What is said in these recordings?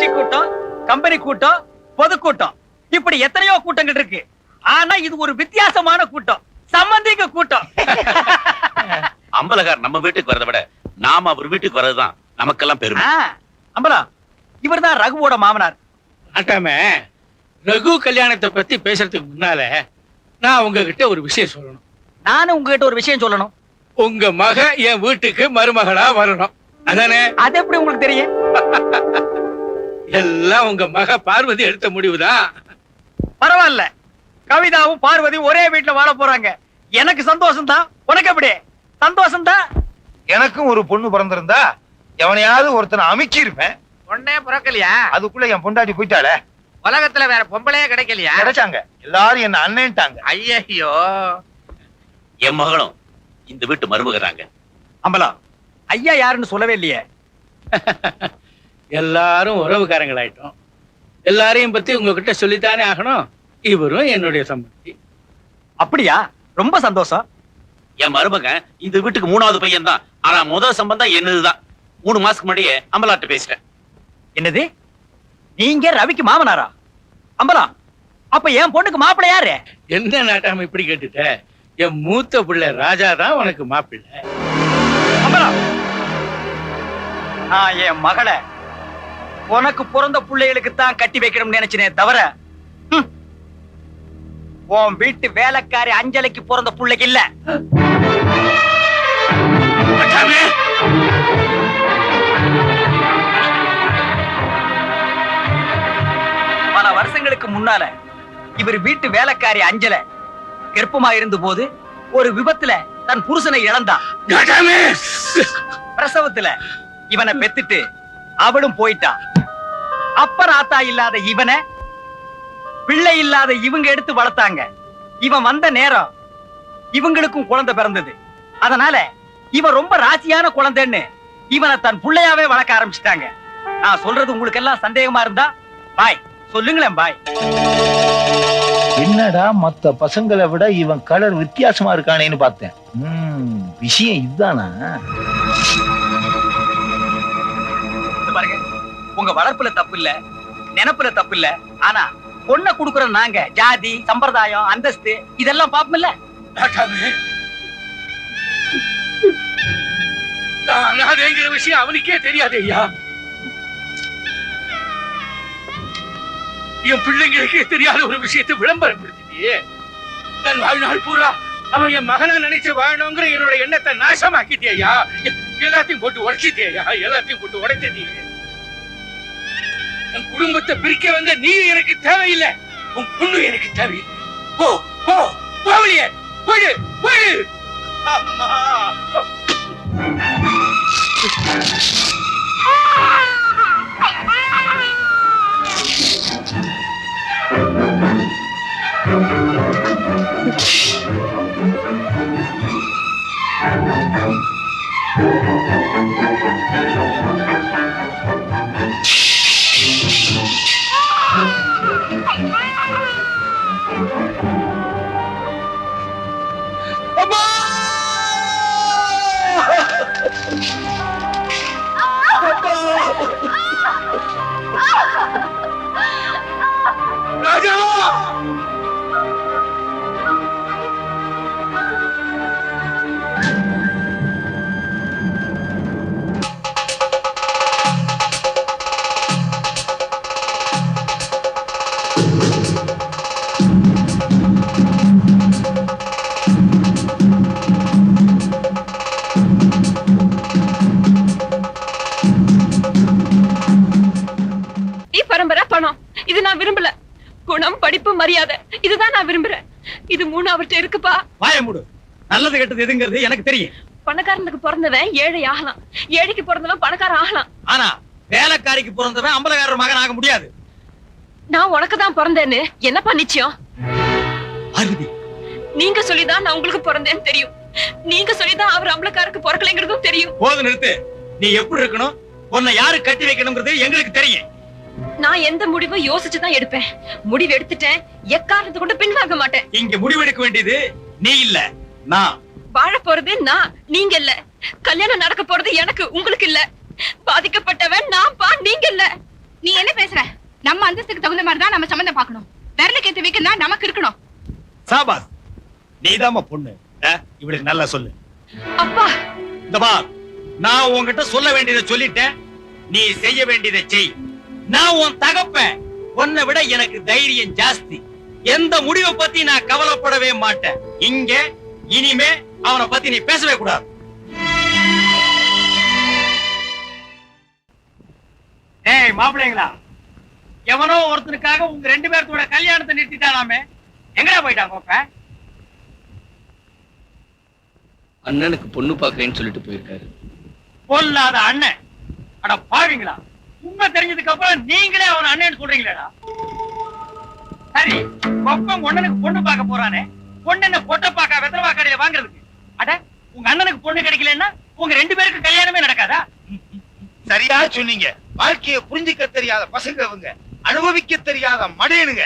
கட்சி கூட்டம் கம்பெனி கூட்டம் பொதுக்கூட்டம் இப்படி எத்தனையோ கூட்டங்கள் இருக்கு. ஆனா இது ஒரு வித்தியாசமான கூட்டம். சம்பந்திங்க கூட்டம். அம்பலகார் நம்ம வீட்டுக்கு வரதை விட நாம அவர் வீட்டுக்கு வர்றதுதான் நமக்கெல்லாம் பெருமை. ஆ, அம்பலா இவர்தான் ரகுவோட மாமனார். நாட்டாம ரகு கல்யாணத்தை பத்தி பேசுறதுக்கு முன்னால நான் உங்ககிட்ட ஒரு விஷயம் சொல்லணும். நானும் உங்ககிட்ட ஒரு விஷயம் சொல்லணும். உங்க மக என் வீட்டுக்கு மருமகளா வரணும். அதானே? அது எப்படி உங்களுக்கு தெரியும்? எல்லாம் உங்க மக பார்வதி எடுத்த முடிவுதான் பரவாயில்ல. கவிதாவும் பார்வதியும் ஒரே வீட்டுல வாழ போறாங்க. எனக்கு சந்தோஷம் தான் உனக்கு எப்படி? சந்தோஷம் தான் எனக்கும் ஒரு பொண்ணு பிறந்திருந்தா எவனையாவது ஒருத்தனை அமுக்கி இருப்பேன் பொண்ணே பிறக்கலையா? அதுக்குள்ள என் பொண்டாட்டி போயிட்டாளே. உலகத்துல வேற பொம்பளையே கிடைக்கலையா? கிடைச்சாங்க. எல்லாரும் என்ன அண்ணன்ட்டாங்க. ஐயோ என் மகளும் இந்த வீட்டு மருமகிறாங்க அம்பலா ஐயா யாருன்னு சொல்லவே இல்லையே. எல்லாரும் உறவுக்காரங்களாயிட்டோம். எல்லாரையும் பத்தி உங்ககிட்ட சொல்லித்தானே ஆகணும். இவரும் என்னுடைய சம்பந்தி. அப்படியா? ரொம்ப சந்தோஷம். என் மருமகன் இந்த வீட்டுக்கு மூணாவது பையன் தான் ஆனா முதல் சம்பந்தம் என்னதுதான்? மூணு மாசத்துக்கு முன்னாடியே அம்பலாட்ட பேசிட்டேன். என்னது? நீங்க ரவிக்கு மாமனாரா? அம்பலா அப்ப என் பொண்ணுக்கு மாப்பிள்ளை யாரு? என்ன நாட்டாம இப்படி கேட்டுட்ட? என் மூத்த பிள்ளை ராஜா தான் உனக்கு மாப்பிள்ளை. அம்பலா நான் என் மகளை உனக்கு பிறந்த பிள்ளைகளுக்கு தான் கட்டி வைக்கணும்னு நினைச்சனே தவிர உன் வீட்டு வேலைக்காரி அஞ்சலைக்கு பிறந்த பிள்ளைக்கு இல்ல! பல வருஷங்களுக்கு முன்னால இவர் வீட்டு வேலைக்காரி அஞ்சல கர்ப்பமா இருந்த போது ஒரு விபத்துல தன் புருஷனை இழந்தா நாட்டாமே! பிரசவத்துல இவனை பெத்துட்டு அவளும் போயிட்டா அப்ப ராத்தா இல்லாத இவனை பிள்ளை இல்லாத இவங்க எடுத்து வளர்த்தாங்க. இவன் வந்த நேரம் இவங்களுக்கும் குழந்தை பிறந்தது. அதனால இவன் ரொம்ப ராசியான குழந்தைன்னு இவனை தன் பிள்ளையாவே வளர்க்க ஆரம்பிச்சிட்டாங்க. நான் சொல்றது உங்களுக்கு எல்லாம் சந்தேகமா இருந்தா பாய் சொல்லுங்களேன் பாய். என்னடா மத்த பசங்களை விட இவன் கலர் வித்தியாசமா இருக்கானேன்னு பார்த்தேன். விஷயம் இதுதானா இது பாருங்க. உங்க வளர்ப்புல தப்பு இல்ல நினைப்புல தப்பு இல்ல ஆனா பொண்ணை குடுக்கற நாங்க ஜாதி சம்பிரதாயம் அந்தஸ்து இதெல்லாம் பாப்போம்ல? இல்ல அனாதைங்கிற விஷயம் அவனுக்கே தெரியாது ஐயா. என் பிள்ளைங்களுக்கே தெரியாத ஒரு விஷயத்தை விளம்பரப்படுத்திட்டியே. தன் வாழ்நாள் பூரா அவன் என் மகனா நினைச்சு வாழணுங்கிற என்னோட எண்ணத்தை நாசமாக்கிட்டேயா எல்லாத்தையும் போட்டு உடைச்சிட்டேயா எல்லாத்தையும் போட்டு உடைச்சிட்டே என் குடும்பத்தை பிரிக்க வந்த நீ எனக்கு தேவையில்லை. உன் பொண்ணு எனக்கு தேவை போ போ போவலிய போடு போடு அம்மா. நான் விரும்பல. குணம் படிப்பு மரியாதை. இதுதான் நான் விரும்புறேன். இது மூணு அவர்கிட்ட இருக்குப்பா. வாய மூடு. நல்லது கெட்டது எதுங்கிறது எனக்கு தெரியும். பணக்காரனுக்கு பிறந்தவன் ஏழை ஆகலாம். ஏழைக்கு பிறந்தவன் பணக்காரன் ஆகலாம். ஆனா வேலைக்காரிக்கு பிறந்தவன் அம்பலக்காரர் மகன் ஆக முடியாது. நான் உனக்கு தான் பிறந்தேன்னு என்னப்பா நிச்சயம்? அருதி. நீங்க சொல்லிதான் நான் உங்களுக்கு பிறந்தேன்னு தெரியும். நீங்க சொல்லிதான் அவர் அம்பலக்காருக்கு பிறக்கலைங்கிறதும் தெரியும். போது நிறுத்து. நீ எப்படி இருக்கணும்? உன்னை யாரு கட்டி வைக்கணுங்கிறது எங்களுக்கு தெரியும். நான் எந்த முடிவும் யோசிச்சுதான் எடுப்பேன். முடிவு எடுத்துட்டேன். எக்காரணத்தை கொண்டு பின்வாங்க மாட்டேன். இங்க முடிவெடுக்க வேண்டியது நீ இல்ல நான். வாழ போறது நான் நீங்க இல்ல. கல்யாணம் நடக்க போறது எனக்கு உங்களுக்கு இல்ல. பாதிக்கப்பட்டவன் நான் பா நீங்க இல்ல. நீ என்ன தகுந்த மாதிரி தான் நம்ம சம்மந்தம் பார்க்கணும். விரலுக்கு ஏத்து வைக்கணும் தான் நமக்கு இருக்கணும். சாபாஸ் நீதாம்மா பொண்ணு. இவளுக்கு நல்லா சொல்லு. அப்பா. இந்த பார் நான் உன்கிட்ட சொல்ல வேண்டியதை சொல்லிட்டேன். நீ செய்ய வேண்டியதை செய். நான் உன் தகப்பன். உன்னை விட எனக்கு தைரியம் ஜாஸ்தி. எந்த முடிவை பத்தி நான் கவலைப்படவே மாட்டேன். இங்க இனிமே அவனை பத்தி நீ பேசவே கூடாது. ஏய் மாப்பிள்ளைங்களா. எவனோ ஒருத்தனுக்காக உங்க ரெண்டு பேர்த்தோட கல்யாணத்தை நிறுத்திட்டானாமே எங்கடா போயிட்டான் கோப்ப? அண்ணனுக்கு பொண்ணு பாக்குறேன்னு சொல்லிட்டு போயிருக்காரு. பொல்லாத அண்ணன். அட பாவீங்களா. உண்மை தெரிஞ்சதுக்கு அப்புறம் நீங்களே அவன் அண்ணன் சொல்றீங்களா சரி கொப்பம் ஒண்ணனுக்கு பொண்ணு பார்க்க போறானே. பொண்ணு பொட்டை பார்க்க பாக்கா கடையில வாங்குறதுக்கு? அட உங்க அண்ணனுக்கு பொண்ணு கிடைக்கலன்னா உங்க ரெண்டு பேருக்கு கல்யாணமே நடக்காதா? சரியா சொன்னீங்க. வாழ்க்கைய புரிஞ்சுக்க தெரியாத பசங்க இவங்க அனுபவிக்க தெரியாத மடையனுங்க.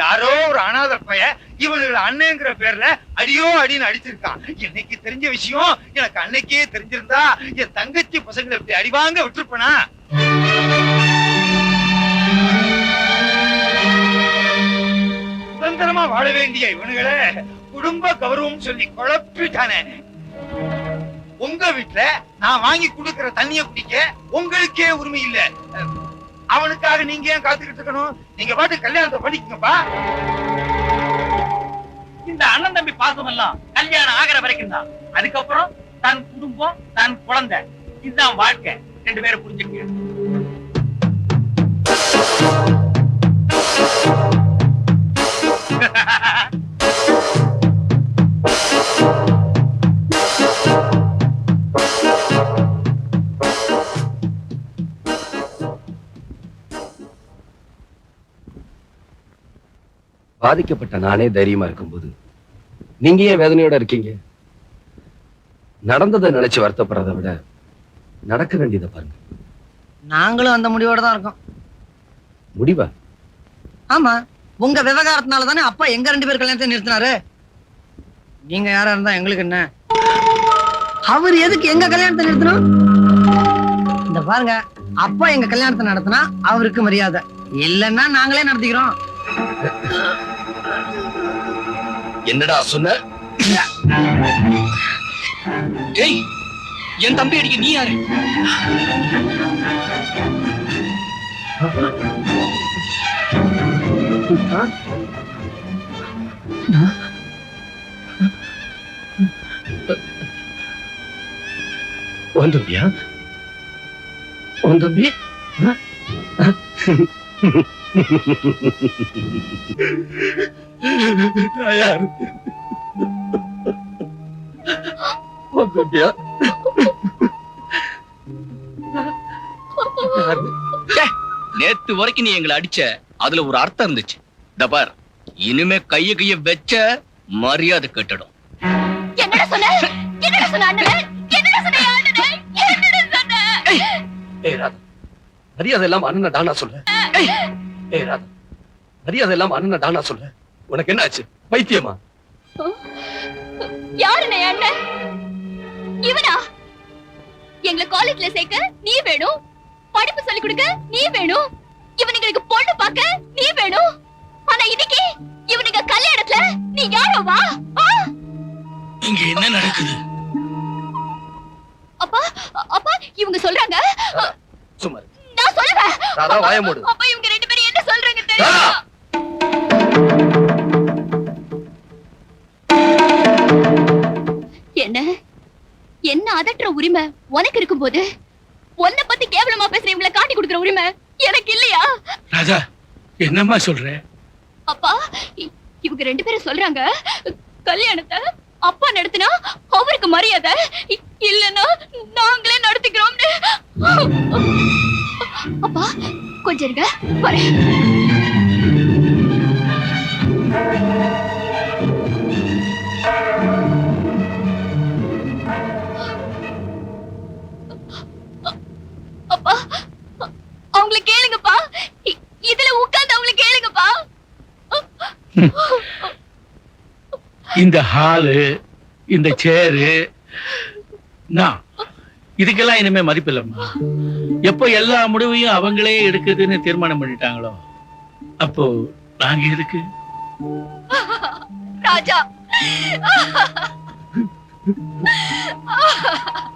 யாரோ ஒரு அனாத பைய இவனுங்களை அண்ணங்கிற பேர்ல அடியோ அடின்னு அடிச்சிருக்கான். என்னைக்கு தெரிஞ்ச விஷயம் எனக்கு அன்னைக்கே தெரிஞ்சிருந்தா என் தங்கச்சி பசங்களை இப்படி அடிவாங்க விட்டுருப்பனா? சுதந்திரமா வாழ வேண்டிய இவனுகளை குடும்ப கௌரவம் சொல்லி குழப்பிட்டானே. உங்க வீட்டுல நான் வாங்கி கொடுக்கிற தண்ணிய குடிக்க உங்களுக்கே உரிமை இல்ல. அவனுக்காக நீங்க ஏன் காத்துக்கிட்டு இருக்கணும்? நீங்க பாட்டு கல்யாணத்தை பண்ணிக்கங்கப்பா இந்த அண்ணன் தம்பி பாசம் எல்லாம் கல்யாணம் ஆகிற வரைக்கும் தான். அதுக்கப்புறம் தன் குடும்பம் தன் குழந்தை. இதுதான் வாழ்க்கை. ரெண்டு பேரும் புரிஞ்சுக்க பாதிக்கப்பட்ட நானே தைரியமா இருக்கும்போது நீங்க ஏன் வேதனையோட இருக்கீங்க? நடந்ததை நினைச்சு வருத்தப்படுறதை விட நடக்க வேண்டியதை பாருங்க. நாங்களும் அந்த முடிவோட தான் இருக்கோம். முடிவா? ஆமா. உங்க விவகாரத்தினால தானே அப்பா எங்க ரெண்டு பேர் கல்யாணத்தை நிறுத்தினாரு? நீங்க யாரா இருந்தா எங்களுக்கு என்ன? அவர் எதுக்கு எங்க கல்யாணத்தை நிறுத்தணும்? இந்த பாருங்க அப்பா எங்க கல்யாணத்தை நடத்தினா அவருக்கு மரியாதை. இல்லைன்னா நாங்களே நடத்திக்கிறோம். என்னடா சொன்ன? ஏய் என் தம்பி அடிக்க நீ யாரு? உன் தம்பியா? உன் தம்பி? நான் யாரு? உன் தம்பியா? நேத்து வரைக்கும் நீ எங்களை அடிச்ச அதுல ஒரு அர்த்தம் இருந்துச்சு. இந்த பார் இனிமே கைய கைய வச்ச மரியாதை கெட்டுடும். என்னடா சொன்ன? என்னடா சொன்ன அண்ணனே என்னடா சொன்ன என் அண்ணனே என்னடா சொன்ன? ஏய்! ராதா மரியாதை எல்லாம் அண்ணன் தானா சொல்ல? ஏய்! ராதா மரியாதை எல்லாம் அண்ணன் தானா சொல்ல? உனக்கு என்ன ஆச்சு? பைத்தியமா? அண்ணன் இவனா? எங்களை காலேஜ்ல சேர்க்க நீ வேணும். படிப்பு சொல்லி கொடுக்க நீ வேணும். இவனுங்களுக்கு பொண்ணு பார்க்க நீ வேணும். இன்னைக்கு? இவனுங்க கல்யாணத்துல நீ யாரோ வா? இங்க என்ன நடக்குது? அப்பா அப்பா இவங்க சொல்றாங்க. சும்மா இரு. நான் சொல்லுவேன் ராதா வாய மூடு. அப்பா இவங்க ரெண்டு பேரும் என்ன சொல்றாங்க தெரியுமா? என்ன? என்ன அதட்டுற உரிமை உனக்கு இருக்கும்போது? உன்னை பத்தி கேவலமா பேசுற இவங்களை காட்டி கொடுக்குற உரிமை எனக்கு இல்லையா? ராஜா என்னம்மா சொல்ற? அப்பா இ- இவங்க ரெண்டு பேரும் சொல்றாங்க கல்யாணத்தை அப்பா நடத்தினா அவருக்கு மரியாதை இ- இல்லைன்னா நாங்களே நடத்திக்கிறோம்னு. அப்பா கொஞ்சம் இருங்க வரேன். இந்த ஹாலு இந்த சேரு நான் இதுக்கெல்லாம் இனிமே மதிப்பில்லம்மா எப்போ எல்லா முடிவையும் அவங்களே எடுக்குதுன்னு தீர்மானம் பண்ணிட்டாங்களோ அப்போ நாங்க எதுக்கு? ராஜா.